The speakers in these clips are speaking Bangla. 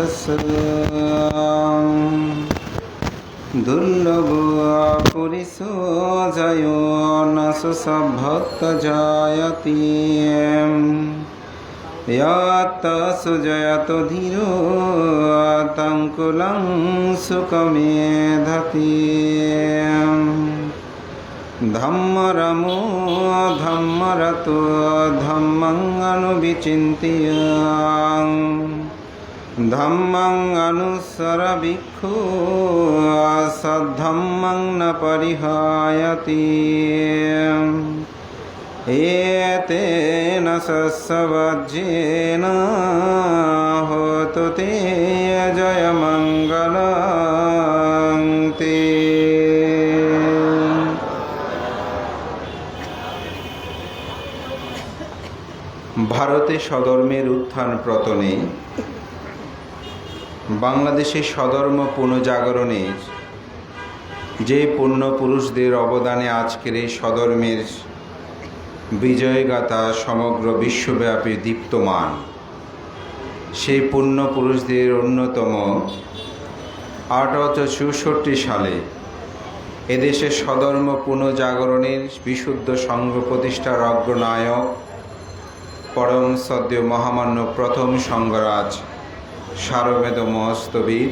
السلام দুর্লভা পুরিষো যায় সভক্ত জায়তি ইয়াত্তাসু জয়ত ধীর তঙ্কুলং সুকমেধতি ধম্মরমো ধম্মরতো ধম্মং অনুবিচিন্তিয়াং। ধম্মং অনুসর ভিক্ষু সদ্ধম্মং ন পরিহায়তি এতেন সসবজ্জেন হতু তে জয় মঙ্গল তে ভারতে সধর্মের উত্থান প্রতনে বাংলাদেশের সধর্ম পুনঃজাগরণের যে পুণ্য পুরুষদের অবদানে আজকের এই সধর্মের বিজয়গাথা সমগ্র বিশ্বব্যাপী দীপ্তমান, সেই পুণ্য পুরুষদের অন্যতম আঠারোশো চৌষট্টি সালে এদেশে সধর্ম পুনঃজাগরণের বিশুদ্ধ সংঘ প্রতিষ্ঠার অগ্রনায়ক পরম সদ্য মহামান্য প্রথম সংঘরাজ সারবেদ মহস্তবীর।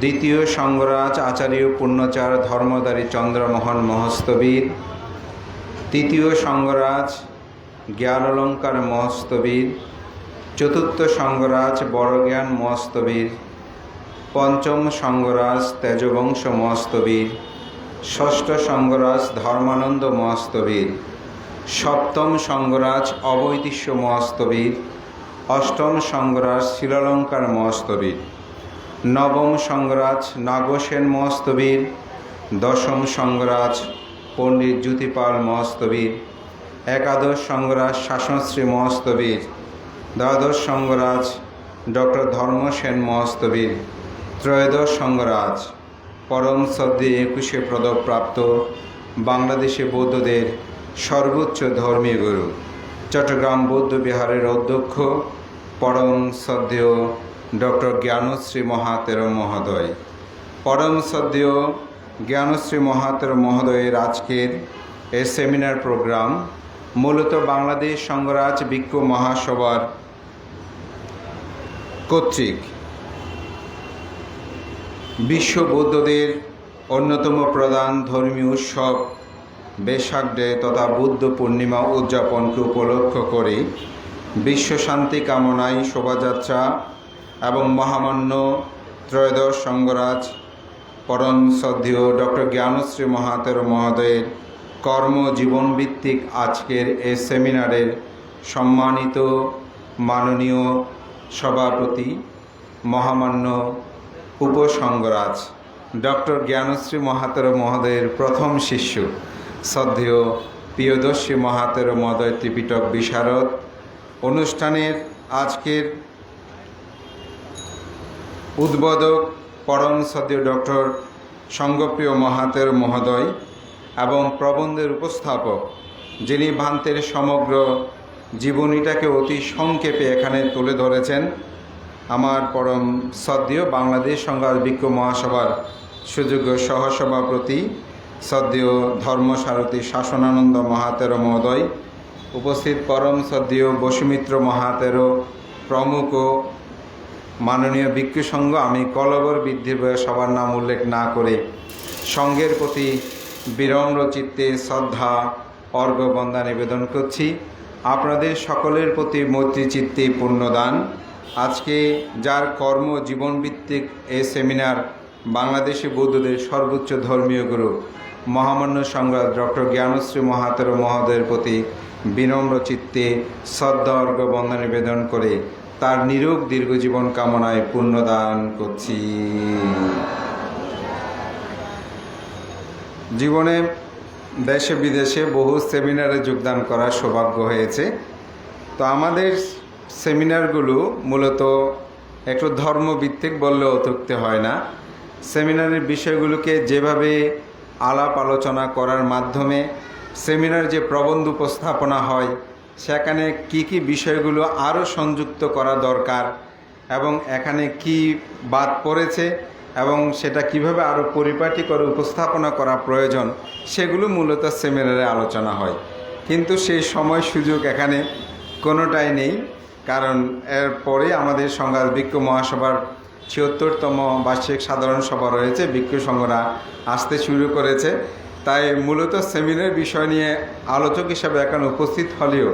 দ্বিতীয় সংঘরাজ আচার্য পূর্ণচার ধর্মদারী চন্দ্রমোহন মহস্তবীর। তৃতীয় সংঘরাজ জ্ঞানলঙ্কার মহস্তবীর। চতুর্থ সংঘরাজ বড়জ্ঞান মহস্তবীর। পঞ্চম সংঘরাজ তেজবংশ মহস্তবীর। ষষ্ঠ সংঘরাজ ধর্মানন্দ মহস্তবীর। সপ্তম সংঘরাজ অবৈতিষ্য মহস্তবীর। অষ্টম সংঘরাজ শিলালঙ্কার মহস্তবীর নবম সংঘরাজ নাগসেন মহস্তবীর দশম সংঘরাজ পণ্ডিত জ্যোতিপাল মহস্তবীর একাদশ সংঘরাজ শাসনশ্রী মহস্তবীর দ্বাদশ সংঘরাজ ডক্টর ধর্মসেন মহস্তবীর ত্রয়োদশ সংঘরাজ পরম সদ্যে একুশে পদপ্রাপ্ত বাংলাদেশে বৌদ্ধদের সর্বোচ্চ ধর্মীয় গুরু। চট্টগ্রাম বৌদ্ধ বিহারের অধ্যক্ষ পরম শ্রদ্ধেয় ডক্টর জ্ঞানশ্রী মহাতের মহোদয়। পরম শ্রদ্ধেয় জ্ঞানশ্রী মহাতের মহোদয়ের আজকের এই সেমিনার প্রোগ্রাম মূলত বাংলাদেশ সংঘরাজ ভিক্ষু মহাসভার কর্তৃক। বিশ্ব বৌদ্ধদের অন্যতম প্রধান ধর্মীয় উৎসব বেশাক ডে তথা বুদ্ধ পূর্ণিমা উদযাপনকে উপলক্ষ করে বিশ্ব শান্তি কামনায় শোভাযাত্রা এবং মহামান্য ত্রয়োদশ সঙ্গরাজ পরম শ্রদ্ধেয় ডক্টর জ্ঞানশ্রী মহাতের মহোদয়ের কর্মজীবনভিত্তিক আজকের এ সেমিনারের সম্মানিত মাননীয় সভাপতি মহামান্য উপসংঘরাজ ডক্টর জ্ঞানশ্রী মহাতের মহোদয়ের প্রথম শিষ্য শ্রদ্ধেয় প্রিয়দর্শী মহাতের মহোদয় ত্রিপিটক বিশারদ অনুষ্ঠানের আজকের উদ্বোধক পরম শ্রদ্ধেয় ডক্টর সঙ্গপ্রিয় মহাতের মহোদয় এবং প্রবন্ধের উপস্থাপক, যিনি ভান্তের সমগ্র জীবনীটাকে অতি সংক্ষেপে এখানে তুলে ধরেছেন, আমার পরম শ্রদ্ধেয় বাংলাদেশ সংঘাত বিক্ষোভ মহাসভার সুযোগ্য সহসভাপতি শ্রদ্ধেয় ধর্মসারথী শাসনানন্দ মহাতের মহোদয় উপস্থিত পরম শ্রদ্ধেয় বসুমিত্র মহাতের প্রমুখ মাননীয় ভিক্ষু সংঘ আমি কলবর বৃদ্ধির বয়ে সবার নাম উল্লেখ না করে সংঘের প্রতি বিরম্র চিত্তে শ্রদ্ধা অর্ঘ্যবন্দা নিবেদন করছি। আপনাদের সকলের প্রতি মৈত্রী চিত্তে পূর্ণদান আজকে যার কর্ম জীবনভিত্তিক এ সেমিনার বাংলাদেশি বৌদ্ধদের সর্বোচ্চ ধর্মীয় গুরু, মহামান্য সংগ্রাম ডক্টর জ্ঞানশ্রী মহাতের মহোদয়ের প্রতি বিনম্র চিত্তে অর্ঘ বন্দা নিবেদন করে তার নিরোগ দীর্ঘজীবন কামনায় পুণ্যদান করছি। জীবনে দেশে বিদেশে বহু সেমিনারে যোগদান করার সৌভাগ্য হয়েছে। তো আমাদের সেমিনারগুলো মূলত একটু ধর্মভিত্তিক বললেও অত্যুক্তি হয় না। সেমিনারের বিষয়গুলোকে যেভাবে আলাপ আলোচনা করার মাধ্যমে সেমিনার যে প্রবন্ধ উপস্থাপনা হয়, সেখানে কি কি বিষয়গুলো আরও সংযুক্ত করা দরকার এবং এখানে কি বাদ পড়েছে এবং সেটা কীভাবে আরও পরিপাটি করে উপস্থাপনা করা প্রয়োজন, সেগুলো মূলত সেমিনারে আলোচনা হয়। কিন্তু সেই সময় সুযোগ এখানে কোনোটাই নেই, কারণ এরপরে আমাদের সংঘাত বিক্ষু মহাসভার ছিয়ত্তরতম বার্ষিক সাধারণ সভা রয়েছে, বিক্ষু সংঘরা আসতে শুরু করেছে। তাই মূলত সেমিনার বিষয় নিয়ে আলোচক হিসাবে এখন উপস্থিত হলেও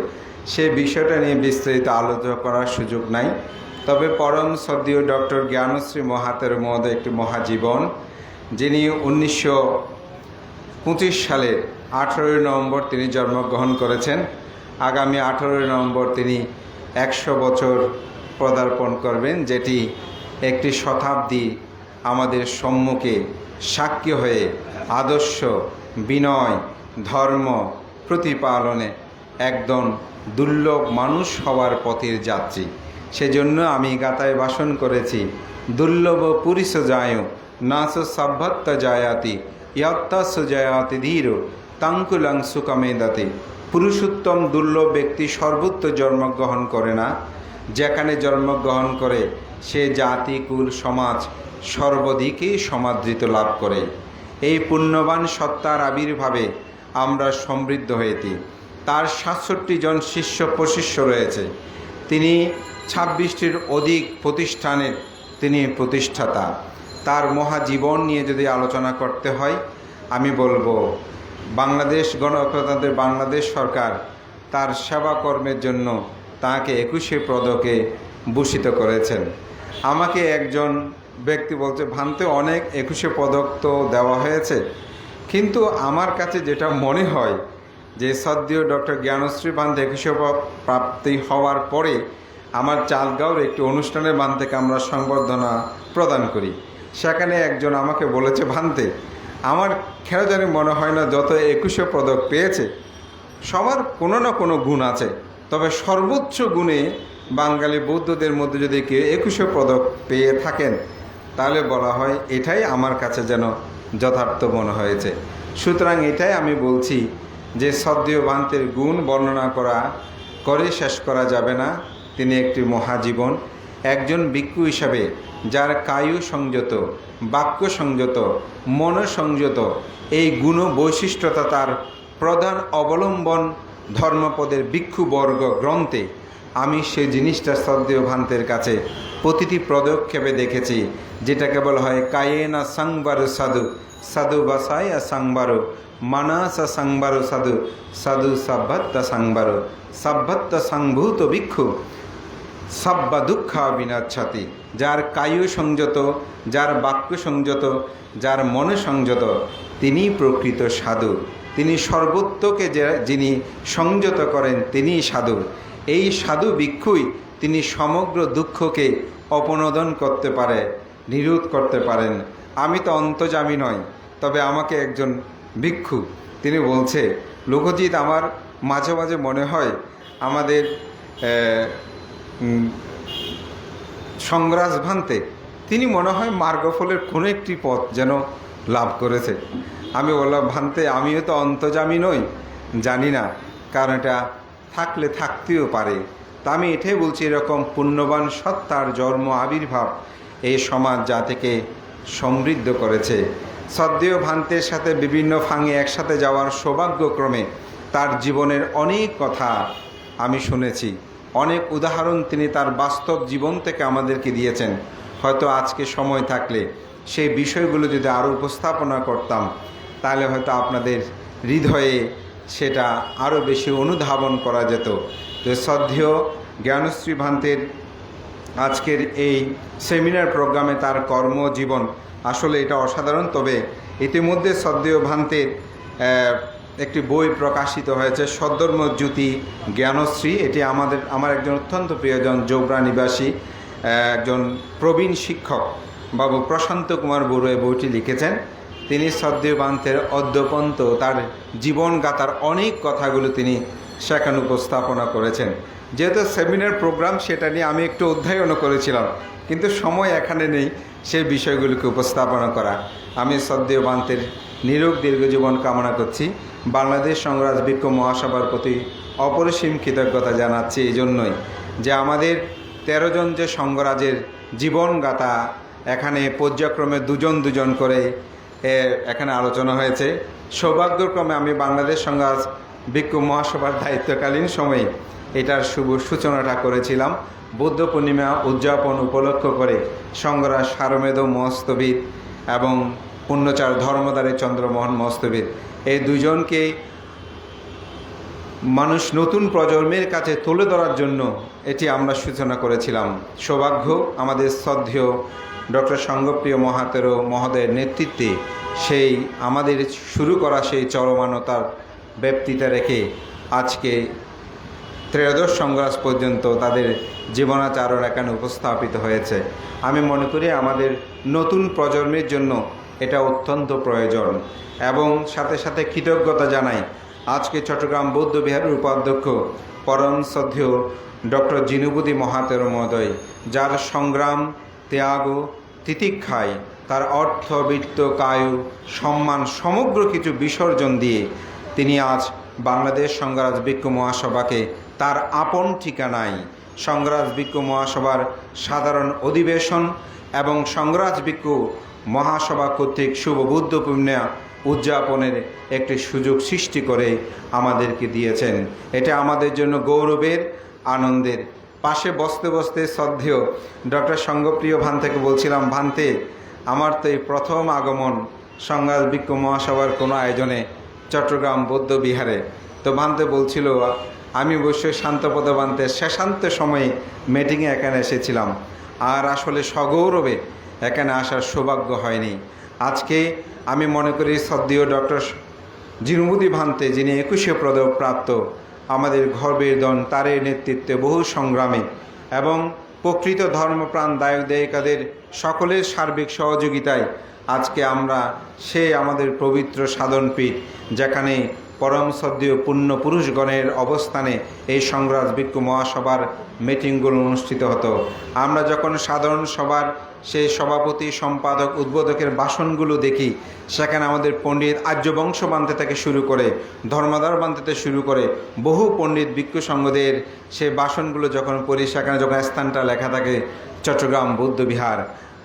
সে বিষয়টা নিয়ে বিস্তারিত আলোচনা করার সুযোগ নাই। তবে পরম সদ্যীয় ডক্টর জ্ঞানশ্রী মহাতের মহোদয় একটি মহাজীবন, যিনি উনিশশো পঁচিশ সালের আঠেরোই নভেম্বর তিনি জন্মগ্রহণ করেছেন। আগামী আঠেরোই নভেম্বর তিনি একশো বছর পদার্পণ করবেন, যেটি একটি শতাব্দী আমাদের সম্মুখে সাক্ষী হয়ে আদর্শ বিনয়, ধর্ম, প্রতিপালনে একদম দুর্লভ মানুষ হওয়ার পথের যাত্রী। সেজন্য আমি গাতায় বাসন করেছি, দুর্লভ পুরিশ যায় নাচ সভ্যত্ত জায়াতি ইয়ত্তা সুজয়াতি ধীর, তাঙ্কুলাং সুকামেদাতে পুরুষোত্তম দুর্লভ ব্যক্তি সর্বোত্ত জন্মগ্রহণ করে না। যেখানে জন্মগ্রহণ করে, সে জাতি, কুল, সমাজ সর্বদিকেই সমাদৃত লাভ করে। এই পুণ্যবান সত্তার আবির্ভাবে আমরা সমৃদ্ধ হয়েছি। তার সাতষট্টি জন শিষ্য প্রশিষ্য রয়েছে। তিনি ছাব্বিশটির অধিক প্রতিষ্ঠানের তিনি প্রতিষ্ঠাতা। তার মহাজীবন নিয়ে যদি আলোচনা করতে হয়, আমি বলব, বাংলাদেশ গণপ্রজাতন্ত্রের বাংলাদেশ সরকার তার সেবা কর্মের জন্য তাকে একুশে পদকে ভূষিত করেছেন। আমাকে একজন ব্যক্তি বলছে, ভান্তে অনেক একুশে পদক তো দেওয়া হয়েছে। কিন্তু আমার কাছে যেটা মনে হয় যে, সদ্য ডক্টর জ্ঞানশ্রী বান্ধ একুশে প্রাপ্তি হওয়ার পরে আমার চালগাঁওর একটি অনুষ্ঠানের বান থেকে আমরা সংবর্ধনা প্রদান করি। সেখানে একজন আমাকে বলেছে, ভান্তে, আমার খেলা জানি মনে হয় না যত একুশে পদক পেয়েছে, সবার কোনো না কোনো গুণ আছে। তবে সর্বোচ্চ গুণে বাঙালি বৌদ্ধদের মধ্যে যদি কেউ একুশে পদক পেয়ে থাকেন তাহলে বলা হয় এটাই আমার কাছে যেন যথার্থ মনে হয়েছে। সুতরাং এটাই আমি বলছি যে সদ্যীয় বান্তের গুণ বর্ণনা করা, করে শেষ করা যাবে না। তিনি একটি মহাজীবন, একজন ভিক্ষু হিসাবে যার কায়ু সংযত, বাক্য সংযত, মন সংযত, এই গুণ বৈশিষ্ট্যতা তার প্রধান অবলম্বন ধর্মপদের ভিক্ষুবর্গ গ্রন্থে আমি সেই জিনিসটা শ্রদ্ধেয় ভান্তের কাছে প্রতিটি পদক্ষেপে দেখেছি, যেটাকে বলা হয় কায়েনা সাংবারু সাধু সাধু বাসায়া সাংবারু, মানাসা সাংবারু সাধু সাধু সাভ্যত্তা সাংবারু সাভ্যত্তা সাংভূত ভিক্ষু, সাব্বা দুঃখা বিনাচ্ছাতি, যার কায়ু সংযত, যার বাক্য সংযত, যার মনে সংযত, তিনি প্রকৃত সাধু। তিনি সর্বত্রকে যে, যিনি সংযত করেন, তিনিই সাধু। এই সাধু ভিক্ষুই তিনি সমগ্র দুঃখকে অপনোদন করতে পারে, নিরোধ করতে পারেন। আমি তো অন্তজামী নয় তবে আমাকে একজন ভিক্ষু, তিনি বলছে, লোকজিৎ, আমার মাঝে মাঝে মনে হয় আমাদের সংগ্রাস ভান্তে তিনি মনে হয় মার্গফলের কোনো একটি পথ যেন লাভ করেছে। আমি বললাম, ভান্তে, আমিও তো অন্তজামী নই, জানি না কারণ এটা থাকলে থাকতেও পারে। তা আমি এটাই বলছি, এরকম পুণ্যবান সত্তার জন্ম আবির্ভাব এই সমাজ জাতিকে সমৃদ্ধ করেছে। সদ্যীয় ভান্তের সাথে বিভিন্ন ফাঙে একসাথে যাওয়ার সৌভাগ্যক্রমে তার জীবনের অনেক কথা আমি শুনেছি। অনেক উদাহরণ তিনি তার বাস্তব জীবন থেকে আমাদেরকে দিয়েছেন। হয়তো আজকে সময় থাকলে সেই বিষয়গুলো যদি আরও উপস্থাপনা করতাম, তাহলে হয়তো আপনাদের হৃদয়ে সেটা আরও বেশি অনুধাবন করা যেত। তো শ্রদ্ধেয় জ্ঞানশ্রী ভান্তের আজকের এই সেমিনার প্রোগ্রামে তার কর্মজীবন আসলে এটা অসাধারণ, তবে ইতিমধ্যে সদ্যেয় ভান্তের একটি বই প্রকাশিত হয়েছে সদ্ধর্ম জ্যোতি জ্ঞানশ্রী। এটি আমাদের, আমার একজন অত্যন্ত প্রিয়জন জোবরা নিবাসী একজন প্রবীণ শিক্ষক বাবু প্রশান্ত কুমার বড়ুয়া বইটি লিখেছেন। তিনি সদ্যেয় ভান্তের অদ্যপন্ত তার জীবনগাথার অনেক কথাগুলো তিনি সেখানে উপস্থাপনা করেছেন। যেহেতু সেমিনার প্রোগ্রাম, সেটা নিয়ে আমি একটু অধ্যয়নও করেছিলাম, কিন্তু সময় এখানে নেই সেই বিষয়গুলিকে উপস্থাপনা করা। আমি সদ্যীয় বান্তের নিরোগ দীর্ঘ জীবন কামনা করছি। বাংলাদেশ সংগ্রাজ বিক্ষোভ মহাসভার প্রতি অপরিসীম কৃতজ্ঞতা জানাচ্ছি এই জন্যই যে আমাদের তেরো জন যে সঙ্গরাজের জীবনগাথা, এখানে পর্যায়ক্রমে দুজন দুজন করে এখানে আলোচনা হয়েছে। সৌভাগ্যক্রমে আমি বাংলাদেশ সংঘাজ বিক্ষু মহাসভার দায়িত্বকালীন সময়ে এটার শুভ সূচনাটা করেছিলাম। বুদ্ধ পূর্ণিমা উদযাপন উপলক্ষ করে সংগরাজ সারমেদ মস্তবিদ এবং পূর্ণচার ধর্মদারী চন্দ্রমোহন মস্তবিদ এই দুজনকে মানুষ নতুন প্রজন্মের কাছে তুলে ধরার জন্য এটি আমরা সূচনা করেছিলাম। সৌভাগ্য আমাদের শ্রদ্ধেয় ডক্টর সঙ্গপ্রিয় মহাতের মহোদয়ের নেতৃত্বে সেই আমাদের শুরু করা সেই চরমানতার ব্যাপ্তিটা রেখে আজকে ত্রয়োদশ সংগ্রাস পর্যন্ত তাদের জীবনাচারণ এখানে উপস্থাপিত হয়েছে। আমি মনে করি আমাদের নতুন প্রজন্মের জন্য এটা অত্যন্ত প্রয়োজন এবং সাথে সাথে কৃতজ্ঞতা জানাই আজকে চট্টগ্রাম বৌদ্ধ বিহারের উপাধ্যক্ষ পরম শ্রদ্ধেয় ডক্টর জিনুবুদি মহাতের মহোদয়, যার সংগ্রাম, ত্যাগ তিতিক্ষায় তার অর্থ বৃত্ত, কায়ু, সম্মান, সমগ্র কিছু বিসর্জন দিয়ে তিনি আজ বাংলাদেশ সংগ্রাজ বিক্ষ মহাসভাকে তার আপন ঠিকানায় সংগ্রাজ বিক্ষ মহাসভার সাধারণ অধিবেশন এবং সংগ্রাজ বিক্ষ মহাসভা কর্তৃক শুভ বুদ্ধ পূর্ণিমা উদযাপনের একটি সুযোগ সৃষ্টি করে আমাদেরকে দিয়েছেন। এটা আমাদের জন্য গৌরবের, আনন্দের পাশে বসতে বসতে শ্রদ্ধেয় ডক্টর সঙ্গপ্রিয় ভান থেকে বলছিলাম, ভান্তে, আমার তো এই প্রথম আগমন সংঘাত বিক্ষ মহাসভার কোনো আয়োজনে চট্টগ্রাম বৌদ্ধ বিহারে। তো ভান্তে বলছিল, আমি অবশ্যই শান্তপদ বান্তে শেষান্ত সময়ে মিটিংয়ে এখানে এসেছিলাম। আর আসলে সগৌরবে এখানে আসার সৌভাগ্য হয়নি। আজকে আমি মনে করি শ্রদ্ধেয় ডক্টর জিনুমুদি ভান্তে, যিনি একুশে পদক প্রাপ্ত আমাদের ঘরবেদন দন তারের নেতৃত্বে বহু সংগ্রামে এবং প্রকৃত ধর্মপ্রাণ দায়ক দায়িকাদের সকলের সার্বিক সহযোগিতায় আজকে আমরা সে আমাদের পবিত্র সাধনপীঠ, যেখানে পরম সদ্যীয় পুণ্য পুরুষগণের অবস্থানে এই সংগ্রাজ বিক্ষ মহাসভার মিটিংগুলো অনুষ্ঠিত হতো। আমরা যখন সাধারণ সভার সেই সভাপতি, সম্পাদক, উদ্বোধকের ভাষণগুলো দেখি, সেখানে আমাদের পণ্ডিত আর্যবংশ বানতে থেকে শুরু করে ধর্মদার বানতে থেকে শুরু করে বহু পণ্ডিত ভিক্ষু সংঘদের সে ভাষণগুলো যখন পড়ি, সেখানে যখন স্থানটা লেখা থাকে, চট্টগ্রাম বৌদ্ধবিহার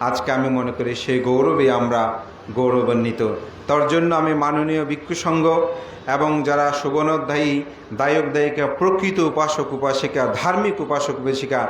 আজকে আমি মনে করি সেই গৌরবে আমরা গৌরবান্বিত। তার জন্য আমি মাননীয় ভিক্ষুসংঘ এবং যারা শোভনোধ্যায়ী দায়ক দায়িকা, প্রকৃত উপাসক, উপাসিকা, ধার্মিক উপাসক, উপাসিকা,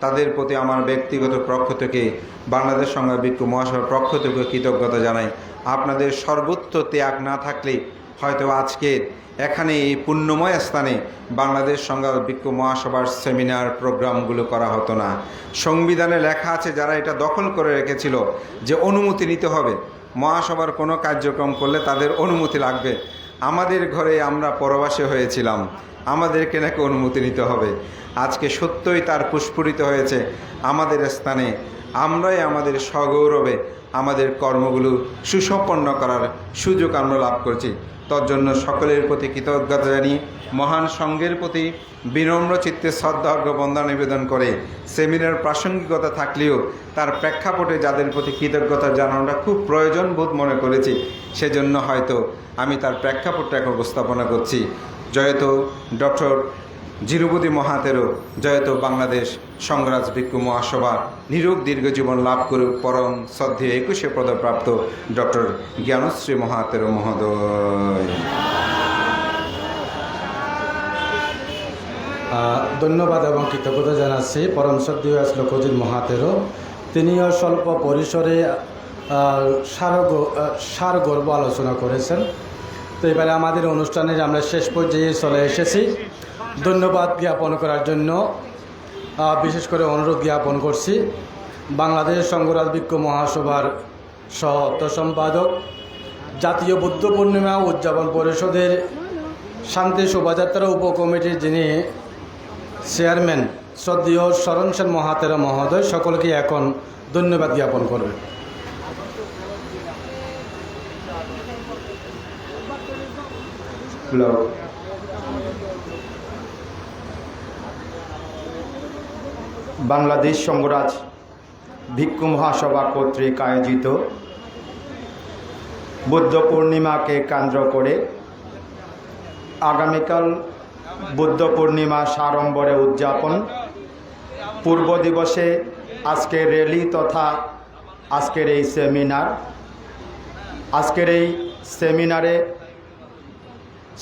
তাদের প্রতি আমার ব্যক্তিগত পক্ষ থেকে, বাংলাদেশ সংগ্রাম ভিক্ষু মহাসভার পক্ষ থেকে কৃতজ্ঞতা জানাই। আপনাদের সর্বত্র ত্যাগ না থাকলে হয়তো আজকের এখানে এই পুণ্যময় স্থানে বাংলাদেশ সংগ্রাম ভিক্ষু মহাসভার সেমিনার প্রোগ্রামগুলো করা হতো না। সংবিধানে লেখা আছে, যারা এটা দখল করে রেখেছিল যে অনুমতি নিতে হবে, মহাসভার কোনো কার্যক্রম করলে তাদের অনুমতি লাগবে। আমাদের ঘরে আমরা পরবাসে হয়েছিলাম, আমাদেরকে নাকি অনুমতি নিতে হবে। আজকে সত্যই তার পুষ্পরিত হয়েছে, আমাদের স্থানে আমরাই আমাদের সগৌরবে আমাদের কর্মগুলো সুসম্পন্ন করার সুযোগ আমরা লাভ করছি। তর জন্য সকলের প্রতি কৃতজ্ঞতা জানিয়ে মহান সংঘের প্রতি বিনম্র চিত্তে শ্রদ্ধার্ঘ্য বন্দা নিবেদন করে সেমিনার প্রাসঙ্গিকতা থাকলেও তার প্রেক্ষাপটে যাদের প্রতি কৃতজ্ঞতা জানানোটা খুব প্রয়োজন বোধ মনে করেছি, সেজন্য হয়তো আমি তার প্রেক্ষাপটটা এখন উপস্থাপনা করছি। জয়ত ডক্টর জিরুবতী মহাতেরো জয়ত বাংলাদেশ সংগ্রাজ ভিক্ষু মহাসভা নিরোগ দীর্ঘ জীবন লাভ করে পরম শ্রদ্ধে একুশে পদপ্রাপ্ত ডক্টর জ্ঞানশ্রী মহাতেরো মহোদয়। ধন্যবাদ এবং কৃতজ্ঞতা জানাচ্ছি পরম শ্রদ্ধীয় শ্লোকজিৎ মহাতেরো। তিনিও স্বল্প পরিসরে সার সার গর্ব আলোচনা করেছেন। তো এবারে আমাদের অনুষ্ঠানের আমরা শেষ পর্যায়ে চলে এসেছি। ধন্যবাদ জ্ঞাপন করার জন্য। বিশেষ করে অনুরোধ জ্ঞাপন করছি। বাংলাদেশ সংঘরাজ বিক্ষ মহাসভার সহ সম্পাদক, জাতীয় বুদ্ধ পূর্ণিমা উদযাপন পরিষদের শান্তি শোভাযাত্রা উপকমিটির যিনি চেয়ারম্যান, শ্রদ্ধেয় শরণ সেন মহাতেরা মহোদয়, সকলকে এখন ধন্যবাদ জ্ঞাপন করবেন বাংলাদেশ সংঘরাজ ভিক্ষু মহাসভা কর্তৃক আয়োজিত বুদ্ধ পূর্ণিমাকে কেন্দ্র করে আগামীকাল বুদ্ধ পূর্ণিমা সাড়ম্বরে উদযাপন। পূর্ব দিবসে আজকের র্যালি তথা আজকের এই সেমিনার। আজকের এই সেমিনারে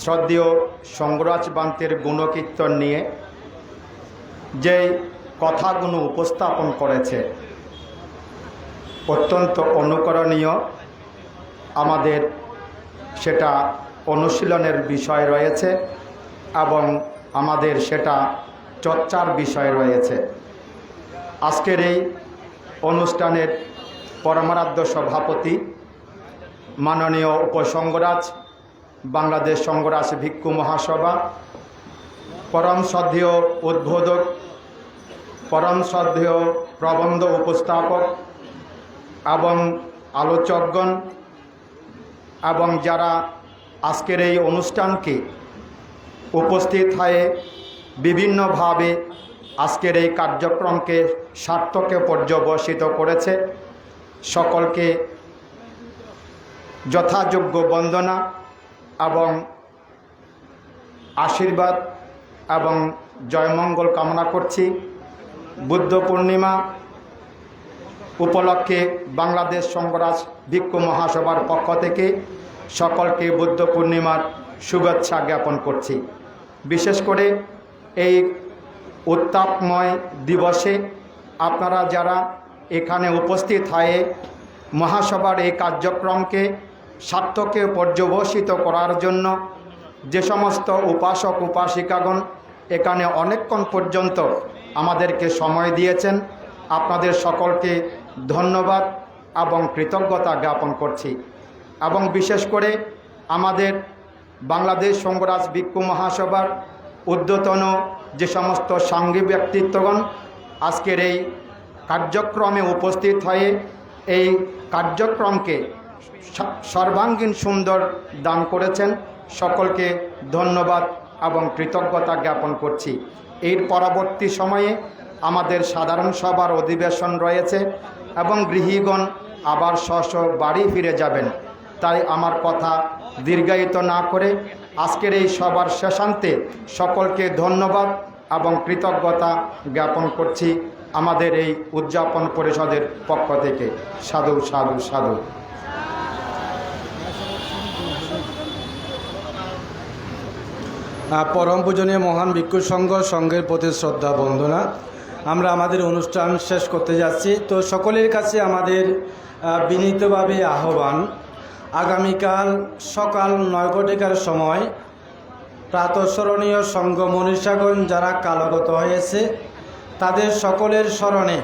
শ্রদ্ধেয় সঙ্গরাজ বান্তের গুণকীর্তন নিয়ে যে কথাগুলো উপস্থাপন করেছে। অত্যন্ত অনুকরণীয়। আমাদের সেটা অনুশীলনের বিষয় রয়েছে এবং আমাদের সেটা চর্চার বিষয় রয়েছে। আজকের এই অনুষ্ঠানের পরমারাধ্য সভাপতি মাননীয় উপসংগরাজ, বাংলাদেশ সংগরাজ ভিক্ষু মহাসভা, পরম শ্রদ্ধেয় উদ্বোধক পরম শ্রদ্ধেয় প্রবন্ধ উপস্থাপক এবং আলোচকগণ এবং যারা আজকের এই অনুষ্ঠানকে উপস্থিত হয়ে বিভিন্নভাবে আজকের এই কার্যক্রমকে সার্থকে পর্যবসিত করেছে, সকলকে যথাযোগ্য বন্দনা এবং আশীর্বাদ এবং জয়মঙ্গল কামনা করছি। বুদ্ধ পূর্ণিমা উপলক্ষে বাংলাদেশ সংগরাজ ভিক্ষু মহাসভার পক্ষ থেকে সকলকে বুদ্ধ পূর্ণিমার শুভেচ্ছা জ্ঞাপন করছি। বিশেষ করে এই উত্তাপময় দিবসে আপনারা যারা এখানে উপস্থিত হয়ে মহাসভার এই কার্যক্রমকে সার্থকে পর্যবসিত করার জন্য যে সমস্ত উপাসক, উপাসিকাগণ এখানে অনেকক্ষণ পর্যন্ত আমাদেরকে সময় দিয়েছেন। আপনাদের সকলকে ধন্যবাদ এবং কৃতজ্ঞতা জ্ঞাপন করছি। এবং বিশেষ করে আমাদের বাংলাদেশ সংগরাজ ভিক্ষু মহাসভার ঊর্ধ্বতন যে সমস্ত সাঙ্গী ব্যক্তিত্বগণ আজকের এই কার্যক্রমে উপস্থিত হয়ে এই কার্যক্রমকে সর্বাঙ্গীন সুন্দর দান করেছেন। সকলকে ধন্যবাদ এবং কৃতজ্ঞতা জ্ঞাপন করছি। এর পরবর্তী সময়ে আমাদের সাধারণ সভার অধিবেশন রয়েছে এবং গৃহীগণ আবার স্ব বাড়ি ফিরে যাবেন। তাই আমার কথা দীর্ঘায়িত না করে আজকের এই সবার শেষান্তে সকলকে ধন্যবাদ এবং কৃতজ্ঞতা জ্ঞাপন করছি আমাদের এই উদযাপন পরিষদের পক্ষ থেকে। সাধু সাধু সাধু। পরম পূজনীয় মহান ভিক্ষু সংঘ, সংঘের প্রতি শ্রদ্ধা, বন্দনা। আমরা আমাদের অনুষ্ঠান শেষ করতে যাচ্ছি। তো সকলের কাছে আমাদের বিনীতভাবে আহ্বান। আগামীকাল সকাল নয় ঘটিকার সময় প্রাতঃস্মরণীয় সংঘ মনীষাগণ যারা কালগত হয়েছে, তাদের সকলের স্মরণে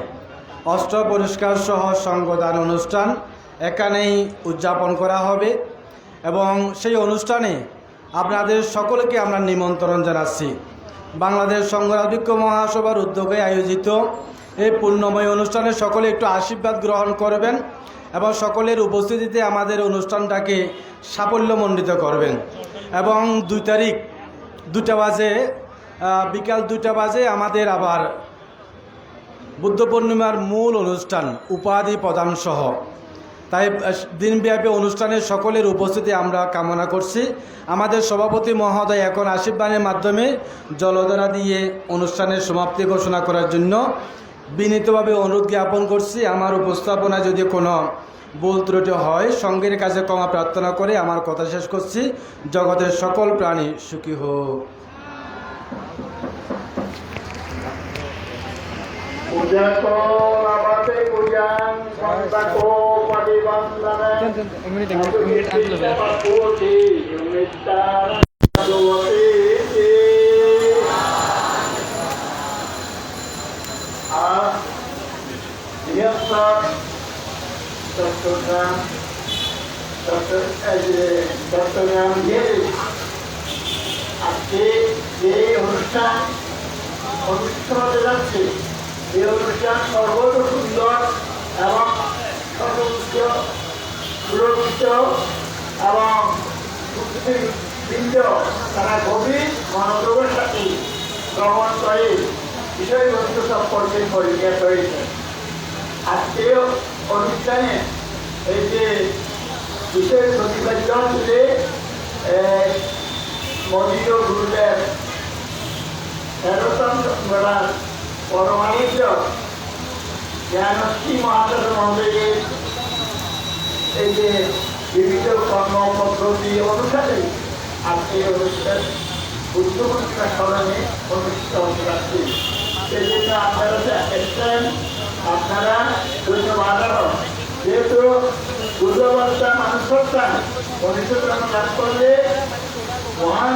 অস্ত্র পরিষ্কার সহ সঙ্গদান অনুষ্ঠান এখানেই উদযাপন করা হবে। এবং সেই অনুষ্ঠানে আপনাদের সকলকে আমরা নিমন্ত্রণ জানাচ্ছি। বাংলাদেশ সংগ্রাধিক্য মহাসভার উদ্যোগে আয়োজিত এই পূর্ণময় অনুষ্ঠানে সকলে একটু আশীর্বাদ গ্রহণ করবেন এবং সকলের উপস্থিতিতে আমাদের অনুষ্ঠানটাকে সাফল্যমণ্ডিত করবেন। এবং দুই তারিখ দুটা বাজে বিকাল দুটা বাজে আমাদের আবার বুদ্ধ পূর্ণিমার মূল অনুষ্ঠান, উপাধি প্রদান সহ তাই দিনব্যাপী অনুষ্ঠানে সকলের উপস্থিতি আমরা কামনা করছি। আমাদের সভাপতি মহোদয় এখন আশীর্বাদের মাধ্যমে জলধারা দিয়ে অনুষ্ঠানের সমাপ্তি ঘোষণা করার জন্য বিনীতভাবে অনুরোধ জ্ঞাপন করছি। আমার উপস্থাপনা যদি কোনো ভুল ত্রুটি হয়, সঙ্গের কাছে ক্ষমা প্রার্থনা করে আমার কথা শেষ করছি। জগতের সকল প্রাণী সুখী হোক। Pujako labate pujang santako padibandana Pakuti yumitan duwati Ah Biasa Dokternya Dokter eh Dokternya Giri আজকে যে অনুষ্ঠান অনুষ্ঠিত হতে যাচ্ছে এই অনুষ্ঠান সর্বত সুন্দর এবং সর্বোচ্চ সুরক্ষিত এবং বৃন্দ তারা গভীর মনোযোগের সাথে গ্রহণ করে বিষয়বস্তু সম্পর্কে পরিজ্ঞাত হয়েছে আজকে অনুষ্ঠানে এই যে বিশেষ প্রতিপাদ্য তুলে মদীয় গুরুদেব তেরোতম সংগ্রাম পরমাণিক জ্ঞানশ্রী মহাদেব মহাদেবের এই যে বিবিধ কর্ম, পদ্ধতি অনুসারে আজকে অনুষ্ঠান বুদ্ধমন্ত্রী স্মরণে অনুষ্ঠিত হতে পারছি সেই জন্য আপনারা যে এসছেন, আপনারা ধন্যবাদ। যেহেতু দুর্গবস্থা মানুষ করতাম অনুষ্ঠিত কাজ করলে মহান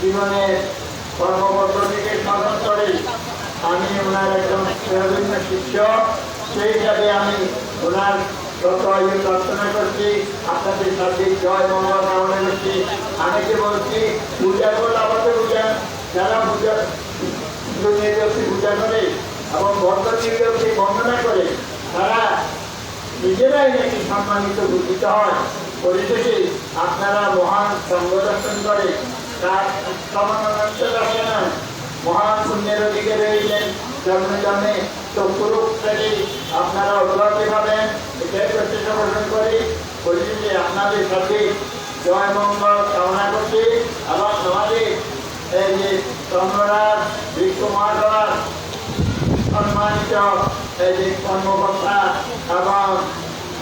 জীবনের কর্মপদ্ধতিকে স্মরণ করে। আমি ওনার একজন প্রেরণীয় শিষ্য সেই হিসাবে আমি ওনার যত আয়ু প্রার্থনা করছি, আপনাদের সাথে জয় মঙ্গল কামনা করছি। যে বলছি, পূজা করলে আমাদের পূজা। যারা পূজা দুর্নীতি পূজা করে এবং বন্ধ নির্দেশকে বন্দনা করে, তারা নিজেরাই নাকি সম্মানিত ভূষিত হয়। পরিশেষে আপনারা মহান দর্শন করে তার সমানান্ত দর্শন মহান পুণ্যের দিকে রয়েছেন জন্মে আপনারা অগ্রগতি পাবেন। এটাই আপনাদের সাথে জয় মঙ্গল কামনা করছি। এবং সমাজে এই যে চন্দ্ররাজ বিশ্বমার সম্মানিত এই যে কর্মকর্তা এবং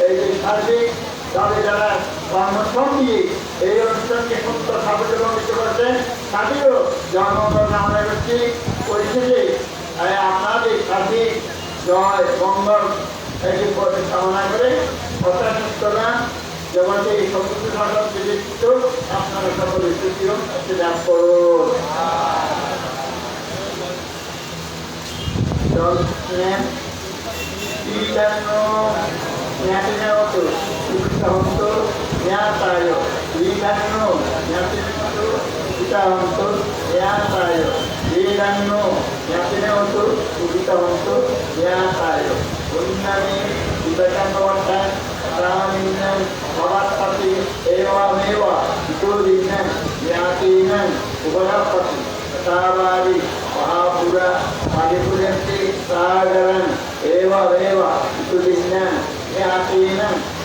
এই যে সার্বিক তবে যারা কর্মসঙ্গী, এই অনুষ্ঠানকে সুন্দর সাফল্যমণ্ডিত করছেন তাদেরও জন্মগ্রহণ আমরা করছি পরিশেষে আপনাদের সাথে জয় মঙ্গল পথে কামনা করে কথা সুস্থ এই বিবেচিত আপনারা সকলে সুখীয় লাভ করুন। জল Idano සවන්තු යාත්‍රාය ඊදන්නෝ යතිනතු උදිතවන්තු යාත්‍රාය. ඊදන්නෝ යතිනතු උදිතවන්තු යාත්‍රාය. උන්නමේ ඉබකන්නවට රාමින්න පවත්පති ඒවා මේවා ඉතුරුදින්න යාතීන උපලප්පති සතාවාදී මහා පුර පරිපුරන්ති සාගරන් ඒවා වේවා ඉතුරුදින්න යාතීන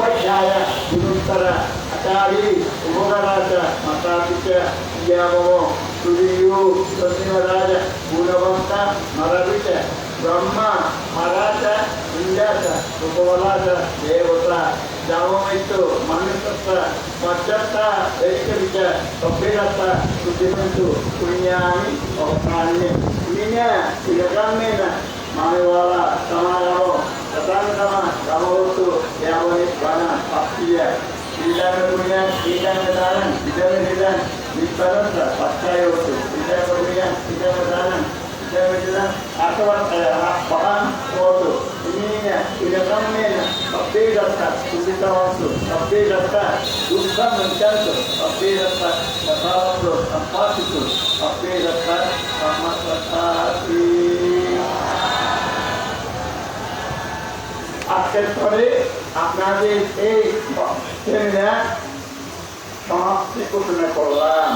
ಸ್ವಾಧ್ಯಾಯ ನಿರಂತರ ಅಕಾಲಿ ಗುಣರಾಜ ಮತಾಪಿತ ಯಾವೋ ತುರಿಯು ಸಚಿವರಾಜ ಗುಣವಂತ ಮರಬಿಟ ಬ್ರಹ್ಮ ಮರಾಜ ಇಂಜಾತ ಉಪವಲಾಜ ದೇವತ ಜಾಮವಿತ್ತು ಮನುಷ್ಯಸ್ಥ ಮಜ್ಜತ್ತ ವೈಕರಿಕ ಸಭ್ಯರಥ ಬುದ್ಧಿಮಂತು ಪುಣ್ಯಾನಿ ಅವತಾನಿ ಪುಣ್ಯ ತಿಲಕಮೇನ ಮಾನವಾಳ ಸಮಾಗಮೋ Datang sama, itu yang. Tidak tidak itu. Tidak tidak tidak. Atau apa? Itu. Tidak datang, sama. আজকের পরে আপনাদের এই সমাপ্তি ঘোষণা করলাম।